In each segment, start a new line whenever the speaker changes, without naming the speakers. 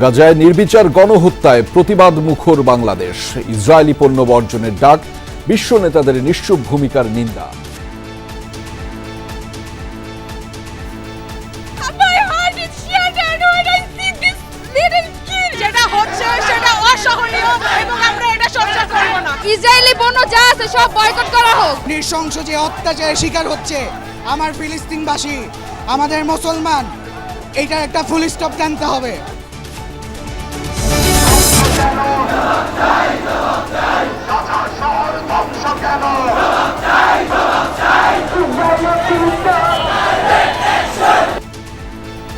গাজায় নির্বিচার গণহত্যায় প্রতিবাদ মুখর বাংলাদেশ। ইসরায়েলি পণ্য বর্জনের ডাক বিশ্ব নেতাদের নিশ্চুপ ভূমিকার নিন্দা।
এটা ইসরায়েলি পণ্য যা আছে সব বয়কট করা হোক।
নৃশংস যে অত্যাচারের শিকার হচ্ছে আমার ফিলিস্তিনবাসী আমাদের মুসলমান এইটার একটা ফুল স্টপ টানতে হবে।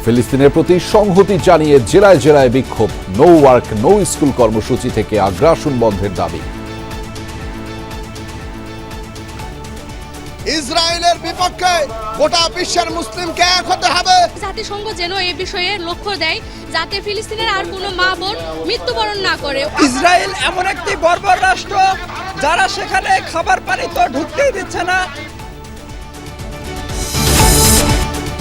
ফিলিস্তিনের প্রতি সংহতি জানিয়ে জেলায় জেলায় বিক্ষোভ। নো ওয়ার্ক নো স্কুল কর্মসূচি থেকে আগ্রাসন বন্ধের দাবি।
ইসরায়েলের বিপক্ষে গোটা বিশ্বের মুসলিমকে এক হতে হবে।
জাতিসংঘ যেন এ বিষয়ে লক্ষ্য দেয় যাতে ফিলিস্তিনের আর কোনো মা বোন মৃত্যুবরণ না করে।
ইসরায়েল এমন একটি বর্বর রাষ্ট্র যারা সেখানে খাবার পানি তো ঢুকতেই দিচ্ছে না।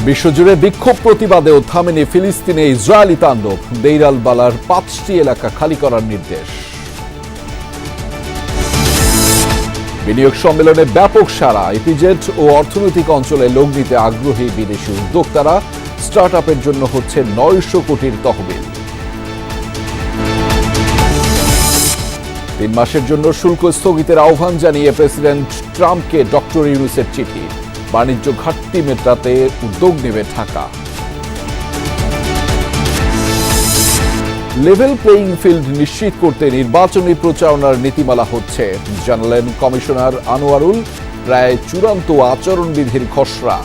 বিশ্বজুড়ে বিক্ষোভ প্রতিবাদেও থামেনি ফিলিস্তিনে ইসরায়েলি তাণ্ডব। দেইরাল বালার পাঁচটি এলাকা খালি করার নির্দেশ। বিনিয়োগ সম্মেলনে ব্যাপক সারা ইপিজেড ও অর্থনৈতিক অঞ্চলে লোক নিতে আগ্রহী বিদেশি উদ্যোক্তারা স্টার্ট জন্য হচ্ছে নয়শো কোটির তহবিল। তিন মাসের জন্য শুল্ক স্থগিতের আহ্বান জানিয়ে প্রেসিডেন্ট ট্রাম্পকে ডক্টর ইউনুসের চিঠি। বাণিজ্য ঘাটতি মেটাতে উদ্যোগ নেবে ঢাকা। লেভেল প্লেইং ফিল্ড নিশ্চিত করতে নির্বাচনী প্রচারণার নীতিমালা হচ্ছে, জানালেন কমিশনার আনোয়ারুল, প্রায় চূড়ান্ত আচরণবিধির খসড়া।